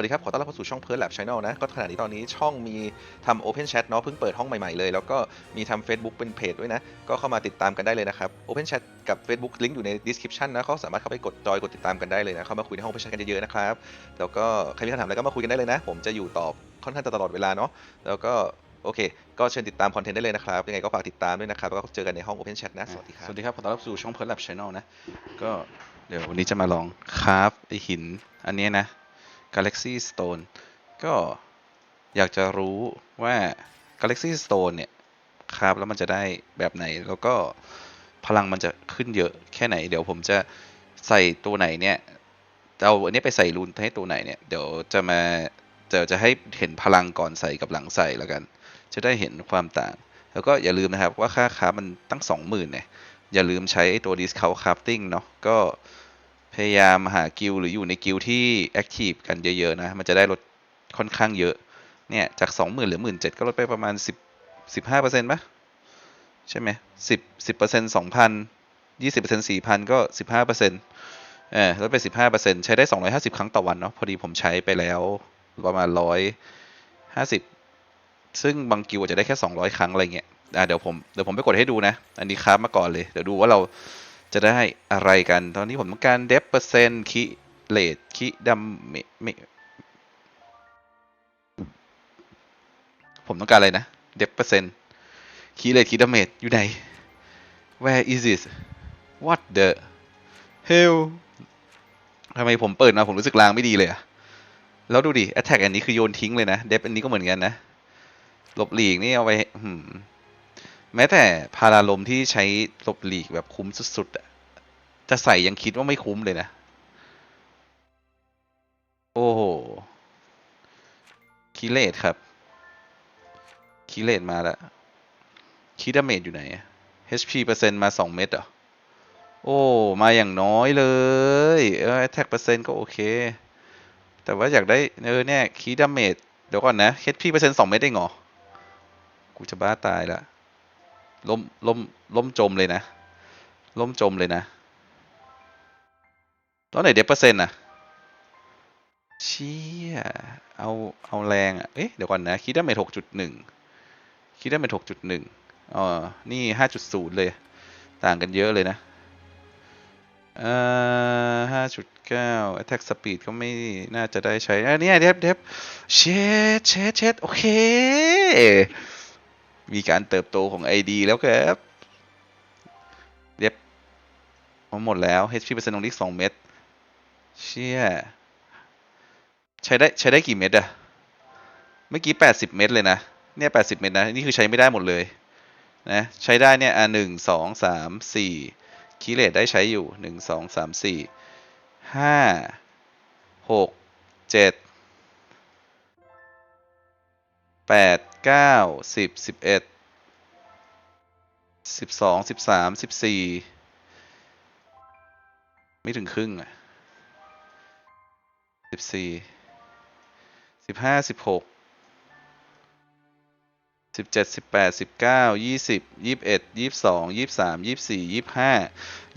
สวัสดีครับ ขอต้อนรับเข้าสู่ช่องเพิร์ลแลบช n แนลนะ ก็ขณะนี้ตอนนี้ช่องมีทำ Open Chat เนาะเพิ่งเปิดห้องใหม่ๆเลย แล้วก็มีทำ Facebook เป็นเพจด้วยนะ ก็เข้ามาติดตามกันได้เลยนะครับ Open Chat กับ Facebook ลิงก์อยู่ใน description นะเขาสามารถเข้าไปกดจอยกดติดตามกันได้เลยนะ เข้ามาคุยในห้อง Open Chat กันเยอะๆนะครับ แล้วก็ใครมีคำถามอะไรก็มาคุยกันได้เลยนะ ผมจะอยู่ตอบค่อนข้างจะตลอดเวลาเนาะ แล้วก็โอเค ก็เชิญติดตามคอนเทนต์ได้เลยนะครับ ยังไงก็ฝากติดตามด้วยนะครับ แล้วก็เจอกันในห้อง Open Chat นะ สวัสดีครับ สวัสดีครับ ขอต้อนรับสู่ช่องเพิร์ลแลบช n แนลนะ ก็เดี๋ยววันนี้จะมาลองคราฟไอหินอันนี้นะ Galaxy Stone ก็อยากจะรู้ว่า Galaxy Stone เนี่ยคราฟแล้วมันจะได้แบบไหนแล้วก็พลังมันจะขึ้นเยอะแค่ไหน เดี๋ยวผมจะใส่ตัวไหนเนี่ยเอาอันนี้ไปใส่รูนให้ตัวไหนเนี่ยเดี๋ยวจะมาจะจะให้เห็นพลังก่อนใส่กับหลังใส่แล้วกัน จะได้เห็นความต่าง แล้วก็อย่าลืมนะครับว่าค่าครามันตั้ง 20,000เนี่ยอย่าลืมใช้ไอ้ตัว discount crafting เนาะก็ พยายามหากิลหรืออยู่ในกิลที่ active กันเยอะๆนะ มันจะได้ลดค่อนข้างเยอะ เนี่ย จาก 20,000เหรือ 17,000ก็ลดไปประมาณ 10 15%ปะใช่ไหม10 10% 2,000 20% 4,000 ก็ 15%เออลดไป 15%ใช้ได้ 250 ครั้งต่อวันเนาะ พอดีผมใช้ไปแล้วประมาณ 150 ซึ่งบางกิลอาจจะได้แค่ 200 ครั้งอะไรเงี้ยอะเดี๋ยวผม เดี๋ยวผมไปกดให้ดูนะ อันนี้ครามาก่อนเลย เดี๋ยวดูว่าเรา จะได้อะไรกัน ตอนนี้ผมต้องการเดฟเปอร์เซ็นต์คิเลตคิดัมเมเมผมต้องการอะไรนะเดฟเปอร์เซ็นต์คิเลตคิดัมเมจอยู่ไหน where is it what the hell ทำไมผมเปิดมาผมรู้สึกลางไม่ดีเลยอะแล้วดูดิ attack อันนี้คือโยนทิ้งเลยนะ เดฟอันนี้ก็เหมือนกันนะหลบหลีกนี่เอาไปแม้แต่พาราลมที่ใช้หลบหลีกแบบคุ้มสุดๆอะ จะใส่ยังคิดว่าไม่คุ้มเลยนะ โอ้โหคิเลตครับคิเลตมาแล้วคิดาเมจอยู่ไหน HP เปอร์เซ็นต์มา 2 เม็ดเหรอ โอ้ มาอย่างน้อยเลยเออ attack เปอร์เซ็นต์ก็โอเค แต่ว่าอยากได้ เออเนี่ยคีดาเมจเดี๋ยวก่อนนะ HP เปอร์เซ็นต์สองเม็ดเองเหรอ กูจะบ้าตายละล่มล่มล่มจมเลยนะล่มจมเลยนะ แล้วไหนเดฟเปอร์เซ็นต์อะเชี่ยเอาเอาแรงอะเอ๊ะเดี๋ยวก่อนนะคิดได้เมทหกจุดหนึ่งคิดได้เมทหกจุดหนึ่งอ๋อนี่ห้าจุดศูนย์เลย ต่างกันเยอะเลยนะเอ่อห้าจุดเก้า attack speed ก็ไม่น่าจะได้ใช้อันนี้เดฟเดฟเช็ดเช็ดเช็ดโอเค มีการเติบโตของ ID แล้วครับเย็บมาหมดแล้ว HP เปอร์เซ็นต์ตรงนี้สองเม็ด เชี่ยใช้ได้ใช้ได้กี่เม็ดอะเมื่อกี้แปดสิบเม็ดเลยนะ เนี่ยแปดสิบเม็ดนะ นี่คือใช้ไม่ได้หมดเลยนะใช้ได้เนี่ยอะหนึ่งสองสามสี่คีเลตได้ใช้อยู่หนึ่งสองสามสี่ห้าหกเจ็ดแปดเก้าสิบสิบเอ็ดสิบสองสิบสามสิบสี่ไม่ถึงครึ่งอะ สิบสี่สิบห้าสิบหกสิบเจ็ดสิบแปดสิบเก้ายี่สิบยี่สิบเอ็ดยี่สิบสองยี่สิบสามยี่สิบสี่ยี่สิบห้า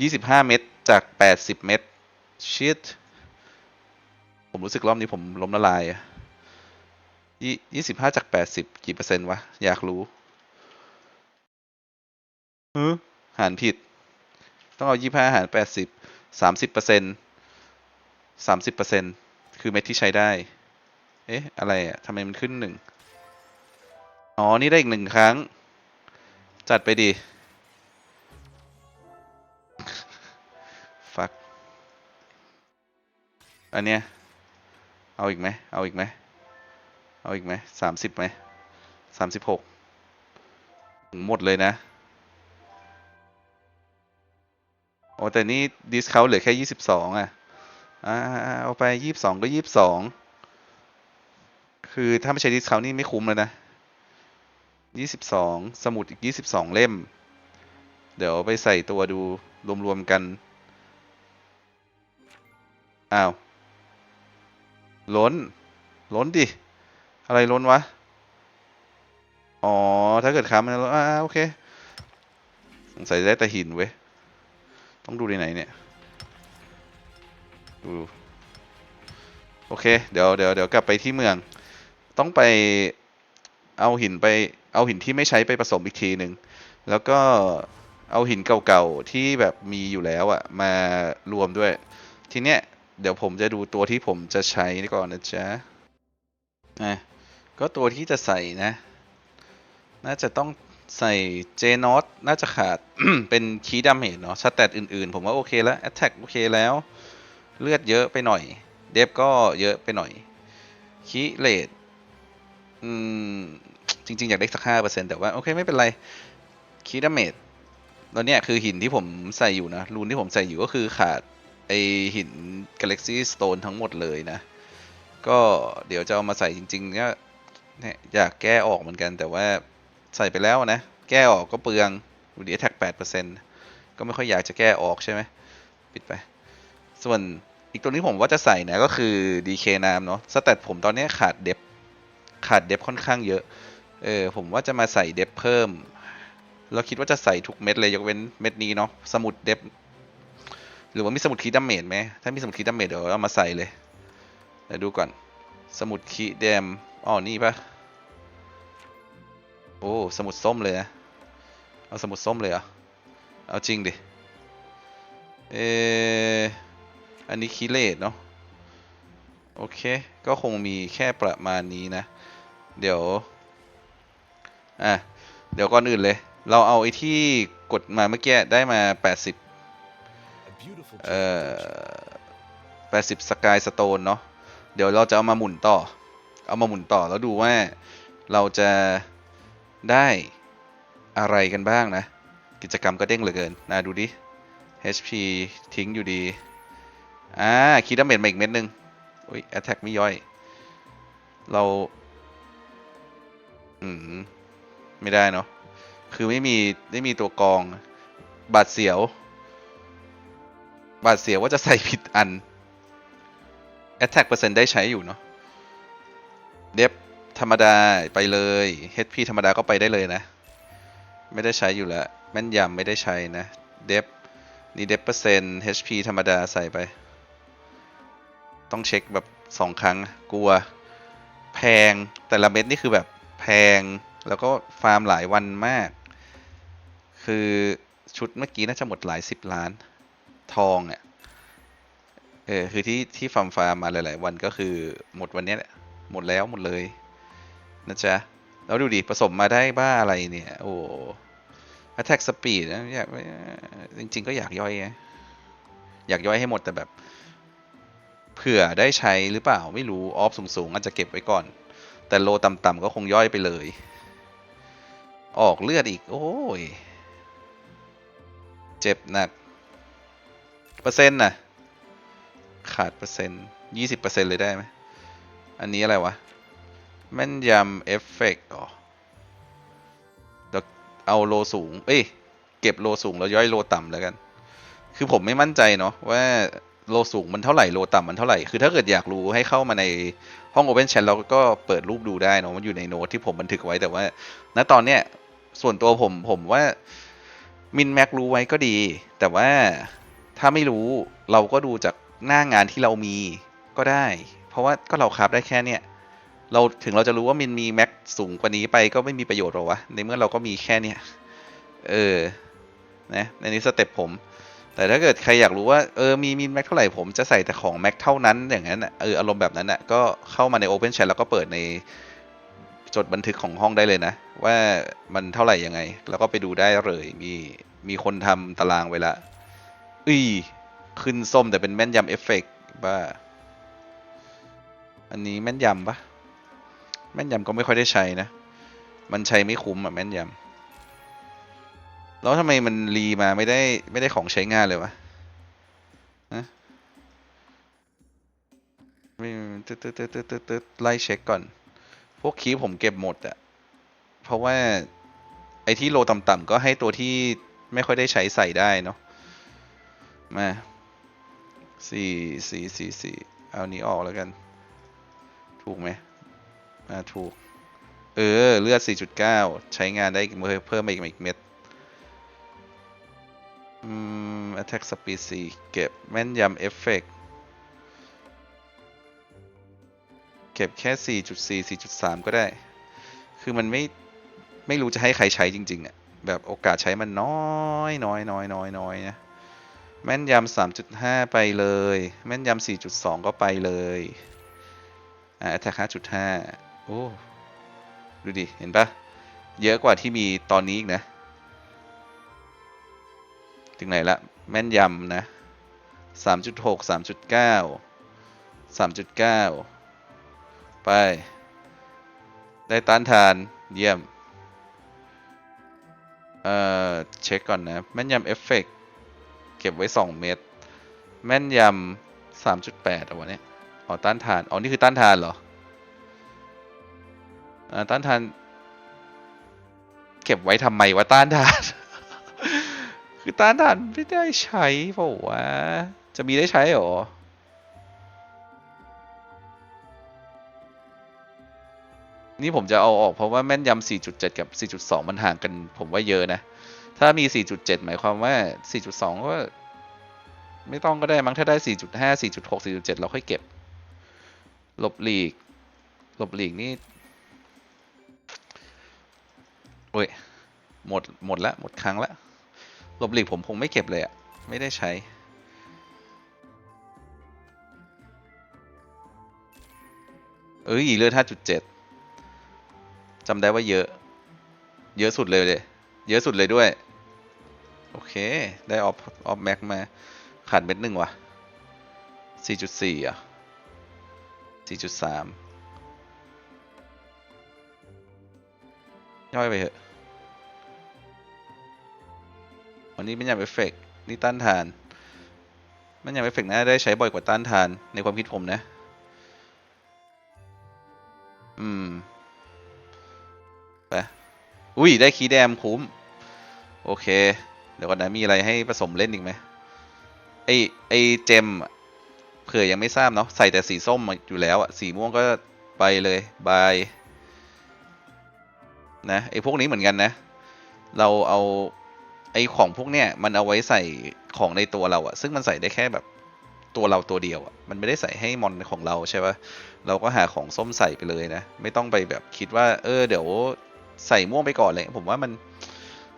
ยี่สิบห้าเม็ดจากแปดสิบเม็ดชิตผมรู้สึกรอบนี้ผมล้มละลายอะยี่ยี่สิบห้าจากแปดสิบกี่เปอร์เซ็นต์วะ อยากรู้ฮึหารผิด ต้องเอายี่ห้าหารแปดสิบสามสิบเปอร์เซ็นต์สามสิบเปอร์เซ็นต์ คือเม็ดที่ใช้ได้ เอ๊ะ อะไรอะทำไมมันขึ้นหนึ่งอ๋อ นี่ได้อีกหนึ่งครั้ง จัดไปดีฟัก อันเนี้ย เอาอีกไหม เอาอีกไหม เอาอีกไหม สามสิบไหม สามสิบหก หมดเลยนะ โอ้แต่นี่ดิสเขาเหลือแค่ยี่สิบสองอะ อ่าเอาไปยี่สิบสองก็ยี่สิบสองคือถ้าไม่ใช้ดิสเขานี่ไม่คุ้มเลยนะยี่สิบสองสมุดอีกยี่สิบสองเล่ม เดี๋ยวไปใส่ตัวดูรวมๆกัน อ้าว ล้น ล้นดิ อะไรล้นวะ อ๋อ ถ้าเกิดค้ามันล้นอ่าโอเค สงสัยได้แต่หินเว้ย ต้องดูในไหนเนี่ย ดูโอเค เดี๋ยวเดี๋ยวเดี๋ยวกลับไปที่เมือง ต้องไปเอาหินไปเอาหินที่ไม่ใช้ไปผสมอีกทีหนึ่งแล้วก็เอาหินเก่าๆที่แบบมีอยู่แล้วอะมารวมด้วย ทีเนี้ยเดี๋ยวผมจะดูตัวที่ผมจะใช้ก่อนนะจ๊ะอะก็ตัวที่จะใส่นะ น่าจะต้องใส่เจนอตน่าจะขาด เป็นคีดาเมจเนาะสแตทอื่นๆ ผมว่าโอเคแล้วแอตแทกโอเคแล้ว เลือดเยอะไปหน่อย เดฟก็เยอะไปหน่อยคีเลดอืมจริง ๆ อยากได้สักห้าเปอร์เซ็นต์แต่ว่า โอเค ไม่เป็นไรคีดาเมจแล้วเนี่ยคือหินที่ผมใส่อยู่นะ รูนที่ผมใส่อยู่ก็คือขาดไอหิน Galaxy Stone ทั้งหมดเลยนะ ก็เดี๋ยวจะเอามาใส่จริงๆเนี่ยเนี่ยอยากแก้ออกเหมือนกัน แต่ว่าใส่ไปแล้วนะ แก้ออกก็เปลืองดูดีแท็กแปดเปอร์เซ็นต์ก็ไม่ค่อยอยากจะแก้ออกใช่ไหมปิดไป ส่วน อีกตัวนี้ผมว่าจะใส่นะก็คือ DK น้ำเนาะสแตทผมตอนนี้ขาดเดฟขาดเดฟค่อนข้างเยอะ เออผมว่าจะมาใส่เดฟเพิ่ม เราคิดว่าจะใส่ทุกเม็ดเลยยกเว้นเม็ดนี้เนาะสมุดเดฟหรือว่ามีสมุดคีย์ดาเมจไหมถ้ามีสมุดคีย์ดาเมจเดี๋ยวเอามาใส่เลยเดี๋ยวดูก่อน สมุดคีเดมอ๋อนี่ปะโอ้สมุดส้มเลยนะเอาสมุดส้มเลยเหรอเอาจริงดิเออ อันนี้คีย์เลดเนาะโอเค ก็คงมีแค่ประมาณนี้นะ เดี๋ยว อะ เดี๋ยวก่อนอื่นเลย เราเอาไอ้ที่กดมาเมื่อกี้ได้มา 80 เอ่อ 80 สกายสโตนเนาะ เดี๋ยวเราจะเอามาหมุนต่อ เอามาหมุนต่อแล้วดูว่าเราจะได้อะไรกันบ้างนะ กิจกรรมก็เด้งเหลือเกินนะดูดิ HP ทิ้งอยู่ดี อ่าคีดาเมจมาอีกเม็ดหนึงอุ้ย attack ไม่ย่อย เรา อืม ไม่ได้เนาะคือไม่มีไม่มีตัวกอง บาดเสียว บาดเสียวว่าจะใส่ผิดอัน attack เปอร์เซ็นต์ได้ใช้อยู่เนาะเดฟธรรมดาไปเลย HP ธรรมดาก็ไปได้เลยนะ ไม่ได้ใช้อยู่แล้ว แม่นยำไม่ได้ใช้นะ เดฟนี่เดฟเปอร์เซ็นต์ HP ธรรมดาใส่ไป ต้องเช็คแบบสองครั้งกลัว แพงแต่ละเม็ดนี่คือแบบแพงแล้วก็ฟาร์มหลายวันมาก คือชุดเมื่อกี้น่าจะหมดหลายสิบล้านทองอะ่ะเออคือที่ที่ฟาร์มฟาร์มมาหลาย ๆ วันก็คือหมดวันนี้แหละหมดแล้วหมดเลยนะจ๊ะแล้วดูดิผสมมาได้บ้าอะไรเนี่ย โอ้ attack speed นะอยากจริง ๆ ก็อยากย่อยไงอยากย่อยให้หมดแต่แบบ เผื่อได้ใช้หรือเปล่าไม่รู้ ออฟสูงๆอาจจะเก็บไว้ก่อน แต่โลต่ำๆก็คงย่อยไปเลย ออกเลือดอีก โอ้ย เจ็บหนัก เปอร์เซ็นต์น่ะ ขาดเปอร์เซ็นต์ยี่สิบเปอร์เซ็นต์เลยได้ไหม อันนี้อะไรวะ แม่นยำเอฟเฟกต์อ๋อเดี๋ยวเอาโลสูง เอ้ย เก็บโลสูงแล้วย่อยโลต่ำแล้วกัน คือผมไม่มั่นใจเนาะว่า โลสูงมันเท่าไหร่โลต่ำมันเท่าไหร่ คือถ้าเกิดอยากรู้ให้เข้ามาในห้อง Open Chat เราก็เปิดรูปดูได้เนาะมันอยู่ในโน้ตที่ผมบันทึกไว้แต่ว่า ณตอนเนี้ยส่วนตัวผมผมว่ามินแม็กรู้ไว้ก็ดี แต่ว่าถ้าไม่รู้เราก็ดูจากหน้างานที่เรามีก็ได้ เพราะว่าก็เราคราฟได้แค่เนี้ยเราถึงเราจะรู้ว่ามินมีแม็กสูงกว่านี้ไปก็ไม่มีประโยชน์หรอวะในเมื่อเราก็มีแค่เนี้ยเออนะในนี้สเต็ปผม แต่ถ้าเกิดใครอยากรู้ว่าเออมีมินแม็กเท่าไหร่ผมจะใส่แต่ของแม็กเท่านั้นอย่างนั้นเอออารมณ์แบบนั้นน่ะก็เข้ามาใน Open Chat แล้วก็เปิดในจดบันทึกของห้องได้เลยนะ ว่ามันเท่าไหร่ยังไง แล้วก็ไปดูได้เลยมีมีคนทำตารางไว้ละอุ้ยขึ้นส้มแต่เป็นแม่นยำเอฟเฟกต์บ้าอันนี้แม่นยำปะแม่นยำก็ไม่ค่อยได้ใช้นะ มันใช้ไม่คุ้มอะแม่นยำ แล้วทำไมมันรีมาไม่ได้ไม่ได้ของใช้งานเลยวะฮะไม่ตึ๊ดตึ๊ดตึ๊ดตึ๊ดตึ๊ดไล่เช็คก่อน พวกคีผมเก็บหมดอะเพราะว่าไอ้ที่โลต่ำๆก็ให้ตัวที่ไม่ค่อยได้ใช้ใส่ได้เนาะ มาสี่สี่สี่สี่เอานี้ออกแล้วกัน ถูกไหมอ่าถูก เออ เลือด 4.9 ใช้งานได้เพิ่มมาอีกเม็ด attack speed 4เก็บแม่นยำเอฟเฟกเก็บแค่ 4.4 4.3 ก็ได้ คือมันไม่ ไม่รู้จะให้ใครใช้จริงๆอะแบบโอกาสใช้มันน้อยน้อยน้อยน้อยน้อยนะ แม่นยำ 3.5 ไปเลย แม่นยำ 4.2 ก็ไปเลย อ่า attack 5.5 โอ้ ดูดิ เห็นปะเยอะกว่าที่มีตอนนี้อีกนะ ถึงไหนละ แม่นยำนะ3.6 3.9 3.9ไป ได้ต้านทานเยี่ยม เอ่อ เช็คก่อนนะ แม่นยำเอฟเฟกเก็บไว้2เม็ดแม่นยำ3.8เอาวะเนี่ยอ๋อต้านทาน อ๋อ นี่คือต้านทานเหรออ่าต้านทาน เก็บไว้ทำไมวะต้านทาน คือตานทานไม่ได้ใช้เปล่าวะ จะมีได้ใช้หรอ นี่ผมจะเอาออกเพราะว่าแม่นยำ 4.7 กับ 4.2 มันห่างกันผมว่าเยอะนะ ถ้ามี 4.7 หมายความว่า 4.2 ก็ ไม่ต้องก็ได้มั้ง ถ้าได้ 4.5 4.6 4.7 เราค่อยเก็บ หลบหลีก หลบหลีกนี่โอ้ย หมด หมดละ หมดครั้งละ หลบหลีกผมคงไม่เก็บเลยอะไม่ได้ใช้ เอ้ยเลือด5.7จำได้ว่าเยอะ เยอะสุดเลยเลย เยอะสุดเลยด้วย โอเค ได้ออฟออฟแม็กมา ขาดเม็ดหนึ่งว่ะ4.4อะ4.3ย่อยไปเถอะ วันนี้เป็นยามเอฟเฟกต์นี่ต้านทานมันยามเอฟเฟกต์น่าได้ใช้บ่อยกว่าต้านทานในความคิดผมนะ อืม ไป อุ้ย ได้คีแดมคุ้ม โอเค เดี๋ยวก่อนนะมีอะไรให้ผสมเล่นอีกไหมไอไอเจมเผื่อยังไม่ทราบเนาะใส่แต่สีส้มอยู่แล้วอะสีม่วงก็ไปเลยบายนะไอพวกนี้เหมือนกันนะ เราเอา ไอของพวกเนี้ยมันเอาไว้ใส่ของในตัวเราอะซึ่งมันใส่ได้แค่แบบตัวเราตัวเดียวอะมันไม่ได้ใส่ให้มอนของเราใช่ปะเราก็หาของส้มใส่ไปเลยนะ ไม่ต้องไปแบบคิดว่า เออ เดี๋ยวใส่ม่วงไปก่อนเลย ผมว่ามัน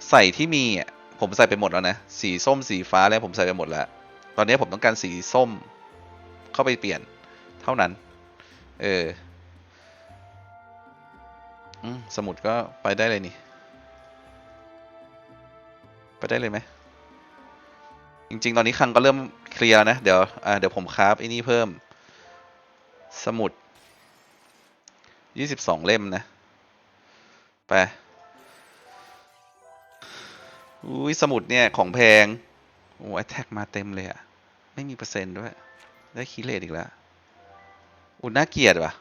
ใส่ที่มีอะผมใส่ไปหมดแล้วนะ สีส้มสีฟ้าแล้วผมใส่ไปหมดแล้ว ตอนนี้ผมต้องการสีส้มเข้าไปเปลี่ยนเท่านั้น เออสมุดก็ไปได้เลยนี่ ไปได้เลยไหมจริง ๆ ตอนนี้คังก็เริ่มเคลียร์นะ เดี๋ยวอ่าเดี๋ยวผมคราฟไอ้นี่เพิ่ม สมุดยี่สิบสองเล่มนะ ไป อุ้ยสมุดเนี่ย ของแพง โอ้ยแท็กมาเต็มเลยอะไม่มีเปอร์เซ็นต์ด้วย ได้คีเลทอีกแล้วอุ้ยน่าเกลียดว่ะ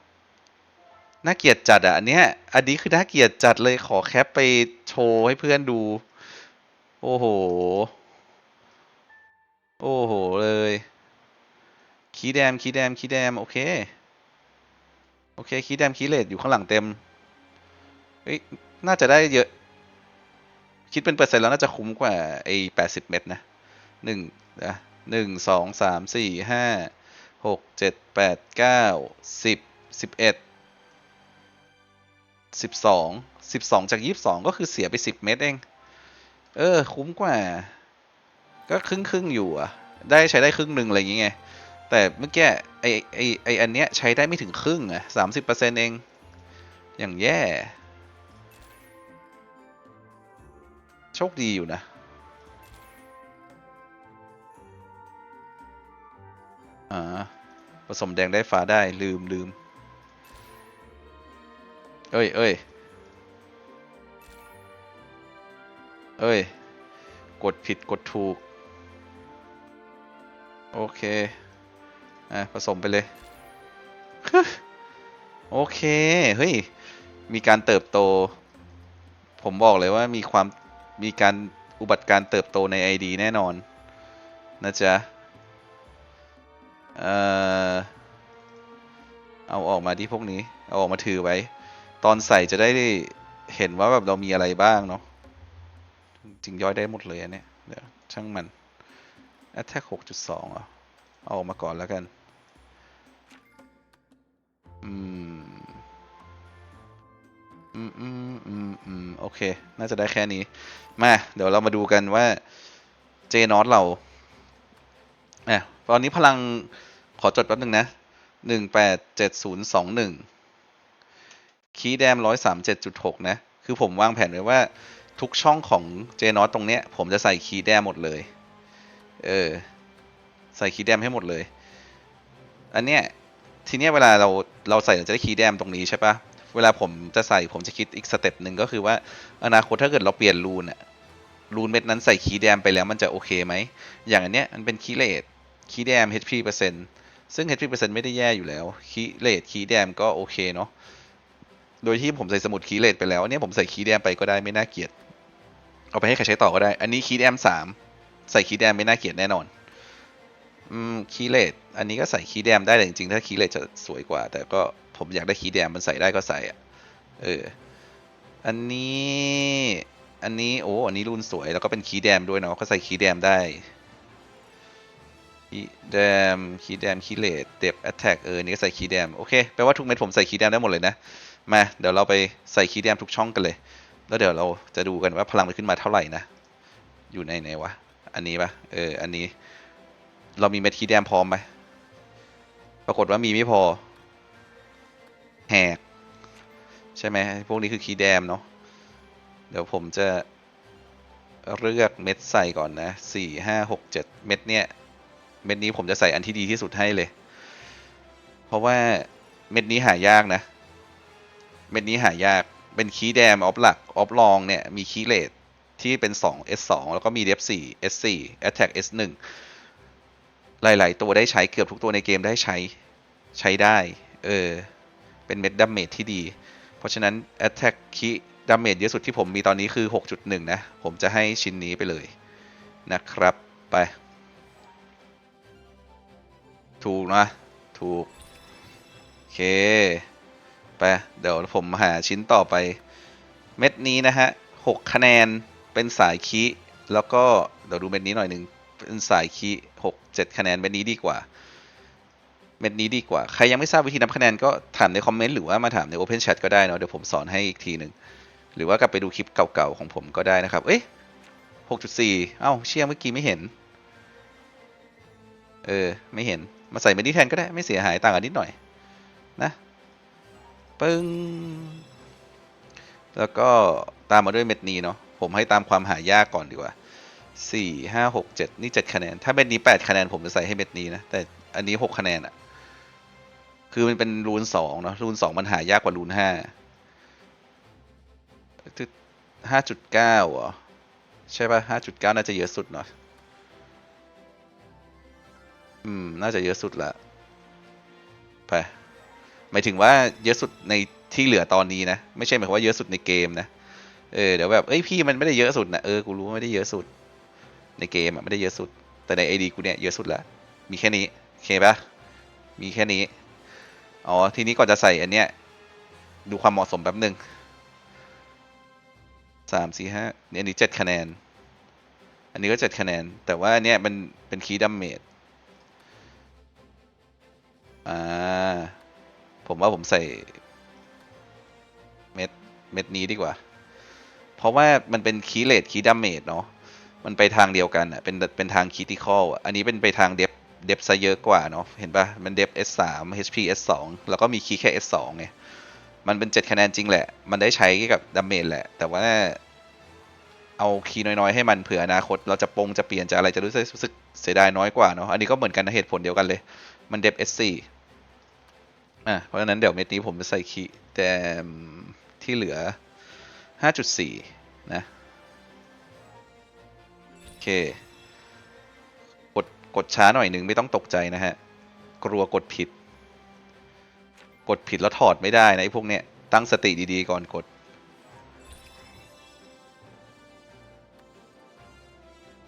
น่าเกลียดจัดอะอันเนี้ย อันนี้คือน่าเกลียดจัดเลยขอแคปไปโชว์ให้เพื่อนดู โอ้โห โอ้โห เลย คีแดม คีแดม คีแดม โอเค โอเค คีแดม คีเลทอยู่ข้างหลังเต็ม เฮ้ย น่าจะได้เยอะ คิดเป็นเปอร์เซ็นต์แล้วน่าจะคุ้มกว่าไอ้แปดสิบเม็ดนะหนึ่งนะหนึ่งสองสามสี่ห้าหกเจ็ดแปดเก้าสิบสิบเอ็ดสิบสองสิบสองจากยี่สิบสองก็คือเสียไปสิบเม็ดเอง เออ คุ้มกว่า ก็ครึ่งครึ่งอยู่อะ ได้ใช้ได้ครึ่งหนึ่งอะไรอย่างเงี้ยแต่เมื่อกี้ไอไอไออันเนี้ยใช้ได้ไม่ถึงครึ่งอะสามสิบเปอร์เซ็นต์เอง อย่างแย่ โชคดีอยู่นะ อ่า ผสมแดงได้ฟ้าได้ลืมลืม เอ้ยเอ้ย เอ้ย กดผิดกดถูก โอเค อะ ผสมไปเลย โอเค เฮ้ย มีการเติบโต ผมบอกเลยว่ามีความมีการอุบัติการเติบโตใน ID แน่นอน นะจ๊ะ เอ่อ เอาออกมาที่พวกนี้ เอาออกมาถือไว้ ตอนใส่จะได้เห็นว่าแบบเรามีอะไรบ้างเนาะ จริงย่อยได้หมดเลยอันเนี้ยเดี๋ยวช่างมัน attack 6.2อะเอาออกมาก่อนแล้วกัน อืม อืมอืมอืมอืมโอเค น่าจะได้แค่นี้ มา เดี๋ยวเรามาดูกันว่าเจนอตเราอะตอนนี้พลังขอจดแป๊บนึงนะหนึ่งแปดเจ็ดศูนย์สองหนึ่งคีแดมร้อยสามเจ็ดจุดหกนะ คือผมวางแผนไว้ว่า ทุกช่องของเจนอตตรงเนี้ย ผมจะใส่คีย์แดมหมดเลย เออ ใส่คีย์แดมให้หมดเลย อันเนี้ย ทีเนี้ยเวลาเราเราใส่เราจะได้คีย์แดมตรงนี้ใช่ปะเวลาผมจะใส่ผมจะคิดอีกสเต็ปหนึ่งก็คือว่าอนาคตถ้าเกิดเราเปลี่ยนรูนอะรูนเม็ดนั้นใส่คีย์แดมไปแล้วมันจะโอเคไหม อย่างอันเนี้ยมันเป็นคีย์เลดคีย์แดม HP เปอร์เซ็นต์ซึ่ง HP เปอร์เซ็นต์ไม่ได้แย่อยู่แล้ว คีย์เลดคีย์แดมก็โอเคเนาะ โดยที่ผมใส่สมุดคีย์เลดไปแล้วอันเนี้ยผมใส่คีย์แดมไปก็ได้ไม่น่าเกลียด เอาไปให้ใครใช้ต่อก็ได้ อันนี้คีย์แดมสามใส่คีย์แดมไม่น่าเกลียดแน่นอน อืมคีเลดอันนี้ก็ใส่คีย์แดมได้แต่จริงๆ ถ้าคีเลดจะสวยกว่า แต่ก็ผมอยากได้คีย์แดมมันใส่ได้ก็ใส่อะเออ อันนี้ อันนี้โอ้อันนี้รุ่นสวยแล้วก็เป็นคีย์แดมด้วยเนาะก็ใส่คีย์แดมได้คีแดมคีแดมคีเลดเดบแอตแทกเออนี่ก็ใส่คีแดมโอเคแปลว่าทุกเม็ดผมใส่คีแดมได้หมดเลยนะ มา เดี๋ยวเราไปใส่คีแดมทุกช่องกันเลย แล้วเดี๋ยวเราจะดูกันว่าพลังมันขึ้นมาเท่าไหร่นะ อยู่ในไหนวะ อันนี้ปะเออ อันนี้ เรามีเม็ดคีย์แดมพร้อมไหมปรากฏว่ามีไม่พอ แหก ใช่ไหม พวกนี้คือคีย์แดมเนาะ เดี๋ยวผมจะเลือกเม็ดใส่ก่อนนะสี่ห้าหกเจ็ดเม็ดเนี้ยเม็ดนี้ผมจะใส่อันที่ดีที่สุดให้เลย เพราะว่าเม็ดนี้หายากนะ เม็ดนี้หายาก เป็นคีย์แดมออฟหลักออฟลองเนี่ยมีคีย์เลดที่เป็น 2 S2 แล้วก็มี Def 4 S4 Attack S1 หลาย ๆ ตัวได้ใช้เกือบทุกตัวในเกมได้ใช้ใช้ได้ เออ เป็นเม็ดดัมเมจที่ดี เพราะฉะนั้น Attack คีดัมเมจเยอะสุดที่ผมมีตอนนี้คือ 6.1 นะ ผมจะให้ชิ้นนี้ไปเลยนะครับ ไป ถูกนะ ถูก โอเค ไป เดี๋ยวผมหาชิ้นต่อไป เม็ดนี้นะฮะหกคะแนนเป็นสายคีแล้วก็เดี๋ยวดูเม็ดนี้หน่อยหนึ่งเป็นสายคีหกเจ็ดคะแนนเม็ดนี้ดีกว่า เม็ดนี้ดีกว่า ใครยังไม่ทราบวิธีนับคะแนนก็ถามในคอมเมนต์หรือว่ามาถามใน Open Chat ก็ได้เนาะเดี๋ยวผมสอนให้อีกทีหนึ่งหรือว่ากลับไปดูคลิปเก่าๆของผมก็ได้นะครับ เอ๊ะหกจุดสี่เอ้าเชี่ยเมื่อกี้ไม่เห็น เออ ไม่เห็น มาใส่เม็ดนี้แทนก็ได้ไม่เสียหายต่างกันนิดหน่อย นะ ปึ้ง แล้วก็ตามมาด้วยเม็ดนี้เนาะ ผมให้ตามความหายากก่อนดีกว่าสี่ห้าหกเจ็ดนี่เจ็ดคะแนน ถ้าเม็ดนี้แปดคะแนนผมจะใส่ให้เม็ดนี้นะ แต่อันนี้หกคะแนนอะคือมันเป็นรูนสองเนาะ รูนสองมันหายากกว่ารูนห้าห้าจุดเก้าเหรอ ใช่ป่ะห้าจุดเก้าน่าจะเยอะสุดหน่อยอืม น่าจะเยอะสุดละไป หมายถึงว่าเยอะสุดในที่เหลือตอนนี้นะ ไม่ใช่หมายความว่าเยอะสุดในเกมนะเออเดี๋ยวแบบเอ้ยพี่มันไม่ได้เยอะสุดนะเออกูรู้ว่าไม่ได้เยอะสุด ในเกมอะไม่ได้เยอะสุด แต่ใน AD กูเนี่ยเยอะสุดละมีแค่นี้โอเคปะมีแค่นี้อ๋อทีนี้ก่อนจะใส่อันเนี้ยดูความเหมาะสมแป๊บหนึ่งสามสี่ห้าเนี่ยอันนี้เจ็ดคะแนน อันนี้ก็เจ็ดคะแนน แต่ว่าเนี่ยมันเป็นคีย์ดัมเมจอ่า ผมว่าผมใส่เม็ดเม็ดนี้ดีกว่า เพราะว่ามันเป็นคีย์เลดคีย์ดัมเมจเนาะ มันไปทางเดียวกันอะเป็นเป็นทางคีติคอลอะอันนี้เป็นไปทางเดฟเดฟซะเยอะกว่าเนาะ เห็นปะมันเดฟ S3 HP S2 แล้วก็มีคีย์แค่ S2 ไง มันเป็น 7 คะแนนจริงแหละ มันได้ใช้กับดัมเมจแหละ แต่ว่าเอาคีย์น้อย ๆ ให้มันเผื่ออนาคต เราจะปงจะเปลี่ยนจะอะไรจะรู้สึกรู้สึกเสียดายน้อยกว่าเนาะ อันนี้ก็เหมือนกันนะเหตุผลเดียวกันเลย มันเดฟ S4 อะเพราะฉะนั้นเดี๋ยวเม็ดนี้ผมจะใส่คีแต่ที่เหลือ 5.4 นะ โอเค กด กดช้าหน่อยหนึ่งไม่ต้องตกใจนะฮะ กลัวกดผิด กดผิดแล้วถอดไม่ได้นะไอ้พวกเนี้ย ตั้งสติดีๆก่อนกด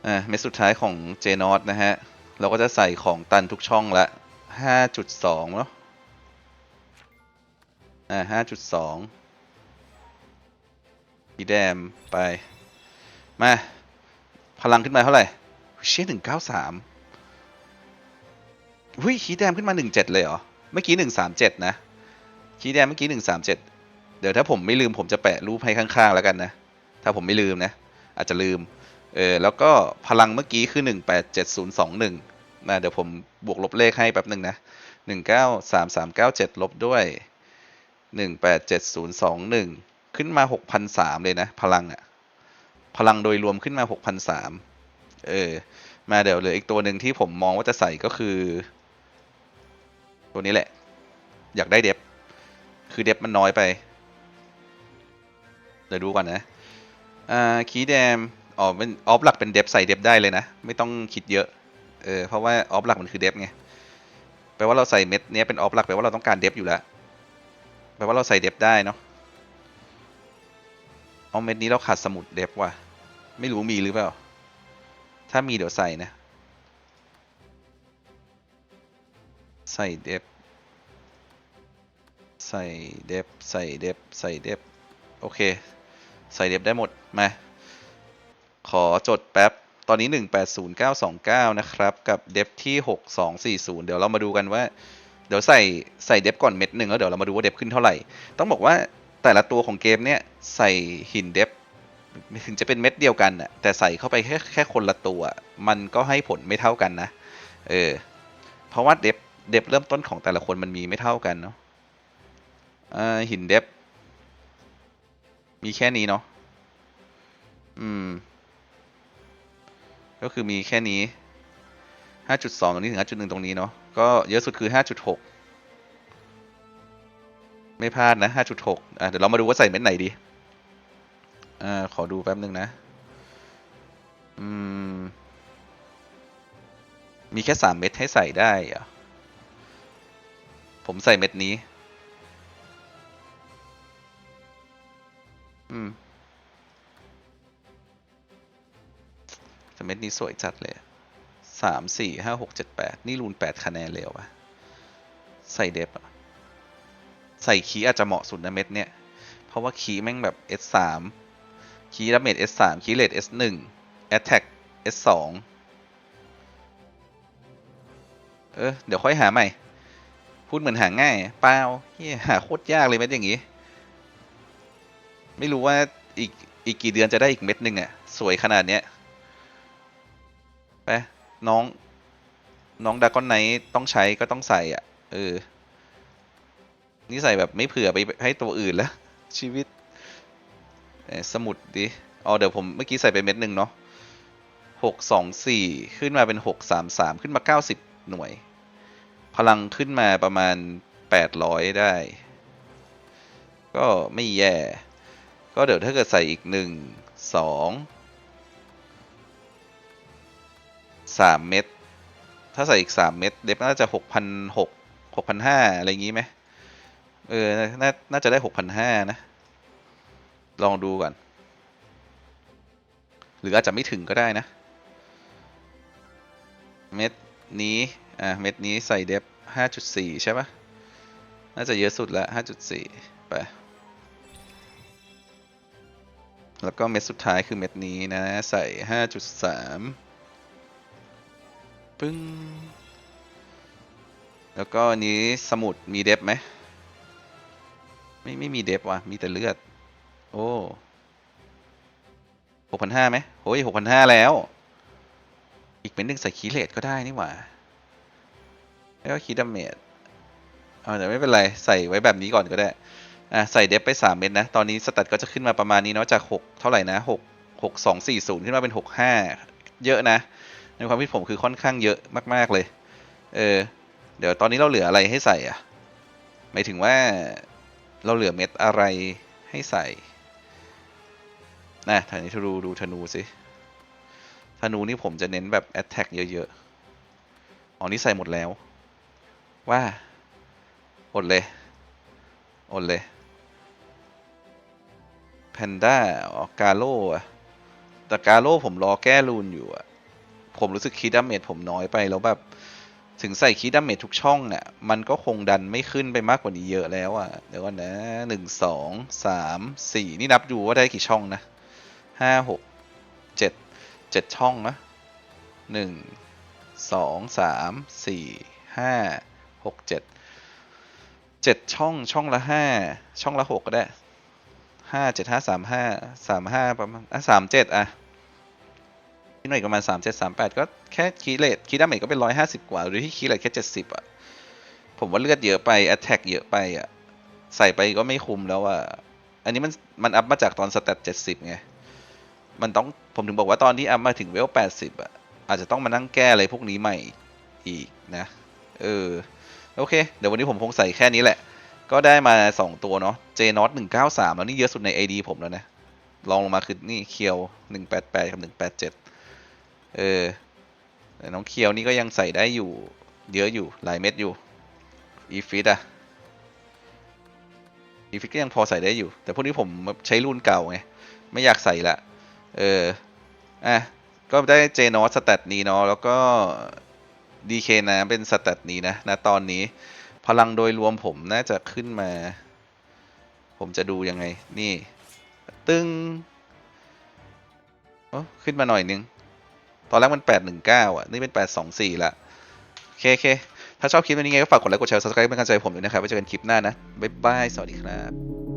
อ่าเม็ดสุดท้ายของ j n o t นะฮะ เราก็จะใส่ของตันทุกช่องละ 5.2 เนาะ อ่า5.2พีแดมไป มา พลังขึ้นมาเท่าไหร่ เชี่ยหนึ่งเก้าสามหุ้ยคีแดมขึ้นมาหนึ่งเจ็ดเลยเหรอ เมื่อกี้หนึ่งสามเจ็ดนะคีแดงเมื่อกี้หนึ่งสามเจ็ดเดี๋ยวถ้าผมไม่ลืมผมจะแปะรูปให้ข้างๆแล้วกันนะ ถ้าผมไม่ลืมนะ อาจจะลืม เออ แล้วก็พลังเมื่อกี้คือหนึ่งแปดเจ็ดศูนย์สองหนึ่งนะเดี๋ยวผมบวกลบเลขให้แป๊บหนึ่งนะหนึ่งเก้าสามสามเก้าเจ็ดลบด้วย หนึ่งแปดเจ็ดศูนย์สองหนึ่งขึ้นมาหกพันสามเลยนะ พลังอะพลังโดยรวมขึ้นมาหกพันสามเออ มาเดี๋ยวเหลืออีกตัวหนึ่งที่ผมมองว่าจะใส่ก็คือ ตัวนี้แหละ อยากได้เดฟคือเดฟมันน้อยไป เดี๋ยวดูก่อนนะอ่าคีแดมอ๋อเป็นออฟหลักเป็นเดฟใส่เดฟได้เลยนะ ไม่ต้องคิดเยอะ เออ เพราะว่าออฟหลักมันคือเดฟไง แปลว่าเราใส่เม็ดนี้เป็นออฟหลักแปลว่าเราต้องการเดฟอยู่แล้ว แปลว่าเราใส่เดฟได้เนาะเอาเม็ดนี้เราขาดสมุดเดฟว่ะ ไม่รู้มีหรือเปล่า ถ้ามีเดี๋ยวใส่นะ ใส่เดฟใส่เดฟใส่เดฟใส่เดฟโอเค ใส่เดฟได้หมด มา ขอจดแป๊บตอนนี้ 180929 นะครับ กับเดฟที่ 6240 เดี๋ยวเรามาดูกันว่า เดี๋ยวใส่ใส่เดฟก่อนเม็ดหนึ่งแล้วเดี๋ยวเรามาดูว่าเดฟขึ้นเท่าไหร่ ต้องบอกว่าแต่ละตัวของเกมเนี่ยใส่หินเดฟถึงจะเป็นเม็ดเดียวกันน่ะแต่ใส่เข้าไปแค่แค่คนละตัว มันก็ให้ผลไม่เท่ากันนะเออเพราะว่าเดฟเดฟเริ่มต้นของแต่ละคนมันมีไม่เท่ากันเนาะหินเดฟมีแค่นี้เนาะอืม ก็คือมีแค่นี้ 5.2 ตรงนี้ถึง 5.1 ตรงนี้เนาะ ก็เยอะสุดคือ 5.6 ไม่พลาดนะ 5.6อะเดี๋ยวเรามาดูว่าใส่เม็ดไหนดี อ่า ขอดูแป๊บหนึ่งนะ อืม มีแค่ 3 เม็ดให้ใส่ได้เหรอผมใส่เม็ดนี้ อืมแต่เม็ดนี้สวยจัดเลย สามสี่ห้าหกเจ็ดแปดนี่รูนแปดคะแนนเลยเหรอวะใส่เดฟอะใส่คีอาจจะเหมาะสุดนะเม็ดเนี้ยเพราะว่าคีแม่งแบบ S สามคีดับเมจ S สามคีเลด S หนึ่ง Attack S สองเออ เดี๋ยวค่อยหาใหม่ พูดเหมือนหาง่ายเปล่าเฮียหาโคตรยากเลยเม็ดอย่างงี้ ไม่รู้ว่าอีกอีกกี่เดือนจะได้อีกเม็ดหนึ่งอะสวยขนาดเนี้ยไป น้อง น้องดากอนไนต้องใช้ก็ต้องใส่อะ เออ นี่ใส่แบบไม่เผื่อไปให้ตัวอื่นแล้ว ชีวิต สมุดดิ อ๋อ เดี๋ยวผมเมื่อกี้ใส่ไปเม็ดหนึ่งเนาะหกสองสี่ขึ้นมาเป็นหกสามสามขึ้นมาเก้าสิบหน่วย พลังขึ้นมาประมาณแปดร้อยได้ ก็ไม่แย่ ก็เดี๋ยวถ้าเกิดใส่อีกหนึ่งสอง สามเม็ดถ้าใส่อีกสามเม็ดเดฟน่าจะหกพันหกหกพันห้าอะไรอย่างงี้ไหมเออนาน่าจะได้หกพันห้านะ ลองดูก่อน หรืออาจจะไม่ถึงก็ได้นะ เม็ดนี้อ่าเม็ดนี้ใส่เดฟห้าจุดสี่ใช่ปะน่าจะเยอะสุดละห้าจุดสี่ไป แล้วก็เม็ดสุดท้ายคือเม็ดนี้นะ ใส่ห้าจุดสาม ปึ้ง แล้วก็อันนี้สมุดมีเดฟไหม ไม่ ไม่มีเดฟว่ะ มีแต่เลือด โอ้หกพันห้าไหมโอ้ยหกพันห้าแล้ว อีกเป็นหนึ่งใส่คีเลดก็ได้นี่หว่า แล้วก็คีย์ดาเมจเอาแต่ไม่เป็นไร ใส่ไว้แบบนี้ก่อนก็ได้ อะ ใส่เดฟไปสามเม็ดนะ ตอนนี้สแตทก็จะขึ้นมาประมาณนี้เนาะ จากหกเท่าไหร่นะหกหกสองสี่ศูนย์ขึ้นมาเป็นหกห้าเยอะนะ ในความคิดผมคือค่อนข้างเยอะมากๆเลย เออ เดี๋ยวตอนนี้เราเหลืออะไรให้ใส่อะ หมายถึงว่าเราเหลือเม็ดอะไรให้ใส่ นะทางนี้ธนูดูธนูสิ ธนูนี่ผมจะเน้นแบบ attack เยอะๆ อ๋อนี่ใส่หมดแล้ว ว่า อดเลย อดเลย แพนด้าอ๋อกาโล่อะแต่กาโล่ผมรอแก้รูนอยู่อะ ผมรู้สึกคีดาเมจผมน้อยไปแล้วแบบถึงใส่คีดาเมจทุกช่องอะ มันก็คงดันไม่ขึ้นไปมากกว่านี้เยอะแล้วอะ เดี๋ยวก่อนนะหนึ่งสองสามสี่นี่นับดูว่าได้กี่ช่องนะห้าหกเจ็ดเจ็ดช่องนะหนึ่งสองสามสี่ห้าหกเจ็ดเจ็ดช่องช่องละห้าช่องละหกก็ได้ห้าเจ็ดห้าสามห้าสามห้าประมาณอะสามเจ็ดอะ หน่วยประมาณสามเจ็ดสามแปดก็แค่คีเลทคีดาเมจก็เป็นร้อยห้าสิบกว่า หรือที่คีเลทแค่เจ็ดสิบอะ ผมว่าเลือดเยอะไปแอตแทกเยอะไปอะ ใส่ไปก็ไม่คุ้มแล้วอะ อันนี้มันมันอัพมาจากตอนสเตตเจ็ดสิบไง มันต้องผมถึงบอกว่าตอนที่อัพมาถึงเวลแปดสิบอะ อาจจะต้องมานั่งแก้อะไรพวกนี้ใหม่อีกนะ เออ โอเค เดี๋ยววันนี้ผมคงใส่แค่นี้แหละ ก็ได้มา 2 ตัวเนาะ J n o t 193 แล้วนี่เยอะสุดใน AD ผมแล้วนะลองลงมาคือนี่เคียว 188 กับ 187 เออแต่น้องเคียวนี่ก็ยังใส่ได้อยู่ เยอะอยู่หลายเม็ดอยู่ อีฟิตอะอีฟิตก็ยังพอใส่ได้อยู่ แต่พวกนี้ผมใช้รุ่นเก่าไง ไม่อยากใส่ละ เออ อะ ก็ได้เจนอสสแตทนี้เนาะ แล้วก็ DK นะเป็นสแตทนี้นะนะตอนนี้ พลังโดยรวมผมน่าจะขึ้นมา ผมจะดูยังไง นี่ ตึงโอ้ขึ้นมาหน่อยนึง ตอนแรกมัน 819 อะ นี่เป็น 824 ละโอเคโอเค ถ้าชอบคลิปนี้ไงก็ฝากกดไลค์ กดแชร์ subscribe เป็นกำลังใจผมด้วยนะครับ ไว้เจอกันคลิปหน้านะ บ๊ายบาย สวัสดีครับ